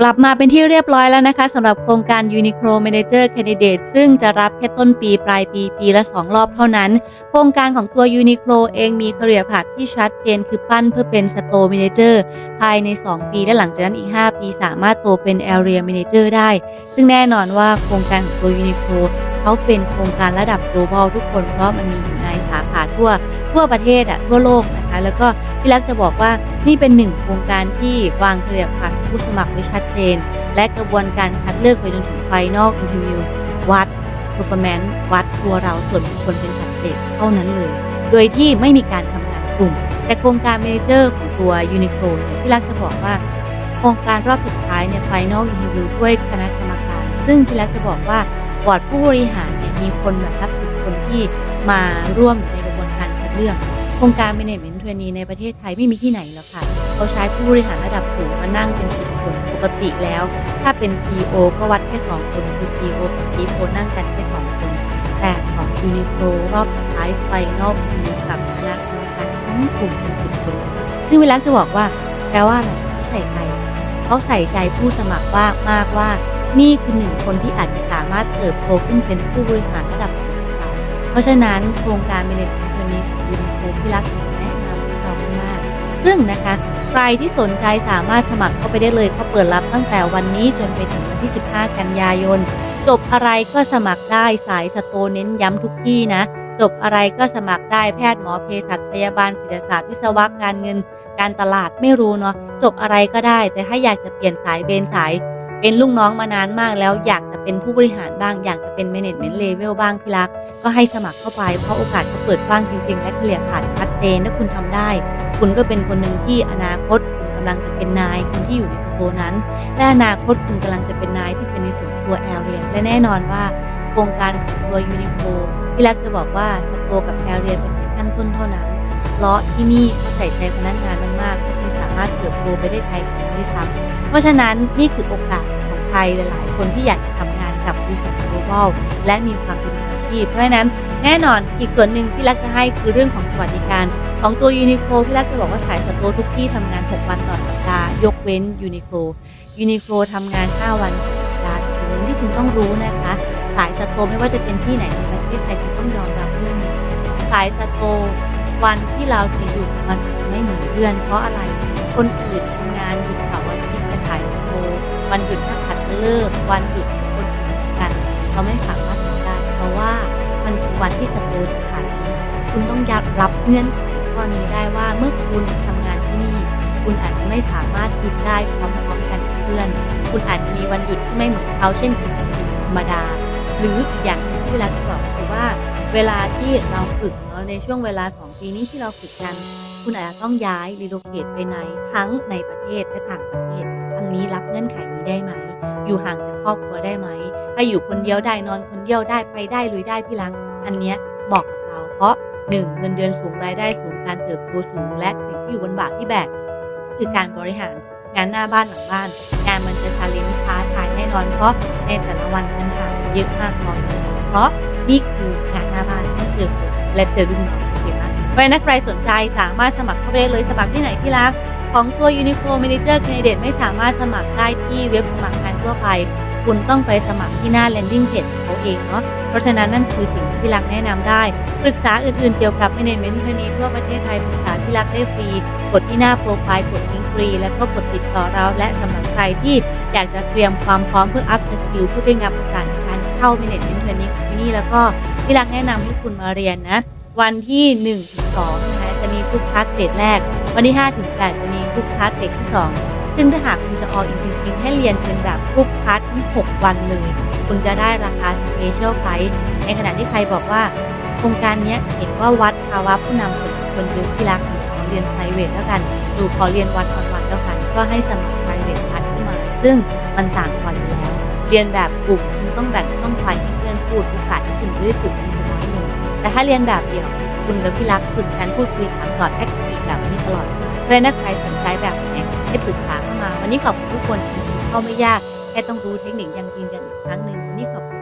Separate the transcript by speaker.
Speaker 1: กลับมาเป็นที่เรียบร้อยแล้วนะคะสำหรับโครงการ Uniqlo Manager Candidate ซึ่งจะรับแค่ต้นปีปลายปีปีละ 2 รอบเท่านั้น โครงการของตัว Uniqlo เองมีเครียร์ผัดที่ชัดเจนคือปั้นเพื่อเป็น Store Manager ภายใน 2 ปีและหลังจากนั้นอีก 5 ปีสามารถโตเป็น Area Manager ได้ ซึ่งแน่นอนว่าโครงการของตัว Uniqlo เขาเป็นโครงการระดับ global ทุกคนเพราะมันมี ทั่วทั่วประเทศอะทั่วโลกนะคะแล้วก็พี่ลักษณ์จะบอกว่านี่เป็นหนึ่งโครงการที่วางเครียร์ผ่านผู้สมัครไว้ชัดเจน และกระบวนการคัดเลือกไปจนถึง Final Interview วัด performance วัดตัวเราส่วนบุคคลเป็นปัจเจกเท่านั้นเลย โดยที่ไม่มีการทำงานกลุ่ม แต่โครงการเมเจอร์ของตัว Uniqlo เนี่ยพี่ลักษณ์จะบอกว่าโครงการรอบสุดท้ายเนี่ย Final Interview ด้วยคณะกรรมการ ซึ่งพี่ลักษณ์จะบอกว่าบอร์ดผู้บริหารเนี่ยมีคนแบบนับสิบคนที่ มาร่วมในกระบวนการคัดเลือกโครงการ Management t r a i n e ในประเทศไทยไม่มีที่ไหนแล้วค่ะ เขาใช้ผู้บริหารระดับสูงมานั่งเป็นสิบคนปกติแล้ว ถ้าเป็น CEO ก็วัดแค่2คนคือ CEO กับ CFO นั่งกันแค่2คน แต่ของ Uniqlo รอบสุดท้ายไฟนอลคือกับคณะกรรมการทั้งกลุ่มเป็นสิบคนเลยซึ่งเวลาจะบอกว่าแปลว่าอะไรเขาใส่ใจเขาใส่ใจผู้สมัครว่ามากว่า นี่คือหนึ่งคนที่อาจจะสามารถเติบโตขึ้นเป็นผู้บริหารระดับสูง ราะฉะนั้นโครงการ Management วันนี้ของ Uniqlo ที่รักแนะนำเรามาก ซึ่งนะคะ ใครที่สนใจสามารถสมัครเข้าไปได้เลยเขาเปิดรับตั้งแต่วันนี้จนไปถึงวันที่ 15 กันยายน จบอะไรก็สมัครได้สายสโตเน้นย้ำทุกที่นะ จบอะไรก็สมัครได้แพทย์หมอเภสัชพยาบาลศิลปศาสตร์วิศวะการเงิน การตลาดไม่รู้เนาะจบอะไรก็ได้ แต่ถ้าอยากจะเปลี่ยนสายเบนสาย เป็นลูกน้องมานานมากแล้วอยากจะเป็นผู้บริหารบ้าง อยากจะเป็น management level บ้างพี่รัก ก็ให้สมัครเข้าไปเพราะโอกาสเขาเปิดกว้างจริง ๆ และเฉลี่ยผ่านชัดเจนถ้าคุณทำได้ คุณก็เป็นคนหนึ่งที่อนาคตคุณกำลังจะเป็นนายคนที่อยู่ในสโตนั้น และอนาคตคุณกำลังจะเป็นนายที่เป็นในส่วนตัวแอเรียและแน่นอนว่าโครงการของตัวยูนิโคพี่รักจะบอกว่าสโตกับแอเรียเป็นแค่ขั้นต้นเท่านั้นเพราะที่นี่เขาใส่ใจพนักงานมากๆามารถเติบโตไปได้ไกลกว่านี้ด้วยซ้ำเพราะฉะนั้นนี่คือโอกาสของใครหลายๆ คนที่อยากจะทำงานกับบริษัท global และมีความเป็นมืออาชีพ เพราะฉะนั้นแน่นอนอีกส่วนหนึ่งที่รักจะให้คือเรื่องของสวัสดิการ ของตัวยูนิโคลที่รักจะบอกว่าสายสโตร์ทุกที่ทำงาน 6 วันต่อสัปดาห์ยกเว้นยูนิโคลยูนิโคลทำงาน 5 วันต่อสัปดาห์เรื่องที่คุณต้องรู้นะคะสายสโตร์ไม่ว่าจะเป็นที่ไหนในประเทศไทยคุณต้องยอมรับเรื่องนี้สายสโตร์วันที่เราจะหยุดมันไม่เหมือนเพื่อนเพราะอะไร คนอื่นทำงานหยุดเสาร์อาทิตย์แต่ายสโตร์วันหยุดนักขัตฤกษ์วันหยุดคนอื่นเหมือนกัน เราไม่สามารถทำได้ เพราะว่ามันคือวันที่สโตร์จะขายดีคุณต้องยัดรับเงื่อนไขข้อนี้ได้ว่าเมื่อคุณทำงานที่นี่ คุณอาจจะไม่สามารถหยุดได้พร้อมๆกันกับเพื่อน คุณอาจจะมีวันหยุดที่ไม่เหมือนเขาเช่นคุณหยุดธรรมดา หรืออีกอย่างที่เวลาจะบอกคือว่า เวลาที่เราฝึกเนาะในช่วงเวลา 2 ปีนี้ที่เราฝึกกัน คุณอาจจะต้องย้ายรีโลเกตไปในทั้งในประเทศและต่างประเทศทางนี้รับเงื่อนไขนี้ได้ไหม อยู่ห่างจากครอบครัวได้ไหมถ้าอยู่คนเดียวได้นอนคนเดียวได้ไปได้ลุยได้พี่ลัง อันเนี้ยเหมาะกับเราเพราะ 1. เงินเดือนสูงรายได้สูงการเติบโตสูงและสิ่งที่อยู่บนบาทที่แบกคือการบริหารงานหน้าบ้านหลังบ้าน งานมันจะชาเลนจ์ท้าทายแน่นอนเพราะในแต่ละวันปัญหาเยอะมากพอเพราะนี่คืองานหน้าบ้านเมื่เจอและเจอลูกน้องโอ ไหมเพราะฉะนั้นใครสนใจสามารถสมัครเข้าไปได้เลยสมัครที่ไหนพี่รัก ของตัว Uniqlo Manager Candidate ไม่สามารถสมัครได้ที่เว็บสมัครงานทั่วไป คุณต้องไปสมัครที่หน้า landing page ของเขาเองเนาะเพราะฉะนั้นนั่นคือสิ่งที่พี่รักแนะนำได้ปรึกษาอื่นๆเกี่ยวกับ Management Training ทั่วประเทศไทยปรึกษาพี่รักได้ฟรีกดที่หน้าโปรไฟล์กดลิงก์ฟรีแล้วก็กดติดต่อเราและสำหรับใครที่อยากจะเตรียมความพร้อมเพื่ออัพสกิลเพื่อเป็นกับโอกาสในการเข้า Management Training ของที่นี่แล้วก็พี่รักแนะนำให้คุณมาเรียนนะ วันที่1ถึง2นะคะจะมีทุกคลาสเกรดแรก วันที่5ถึง8จะมีทุกคลาสเกรดที่ 2 ซึ่งถ้าหากคุณจะอออินจริงๆให้เรียนเป็นแบบทุกคลาสทั้ง6วันเลย คุณจะได้ราคา Special Price ในขณะที่ใครบอกว่า โครงการนี้เห็นว่าวัดภาวะผู้นำคนคนเยอะที่รักหนูขอเรียน private แล้วกันหนูขอเรียนวันออนวันแล้วกัน ก็ให้สมัคร private พัดขึ้นมา ซึ่งมันต่างกว่าอยู่แล้ว เรียนแบบกลุ่มคุณต้องแบ่งต้องไฟเพื่อนพูดโอกาสที่คุณจะได้ฝึกมันจะน้อยลง แต่ถ้าเรียนแบบเดียว คุณกับพี่รักฝึกกันพูดคุยถามตอบแอคทีฟแบบนี้ตลอดเพราะนักใครสนใจแบบไหนให้ปรึกษาเข้ามา วันนี้ขอบคุณทุกคนเข้าไม่ยากแค่ต้องรู้เทคนิคยังยืนกันอีกครั้งหนึ่งวันนี้ขอบคุณ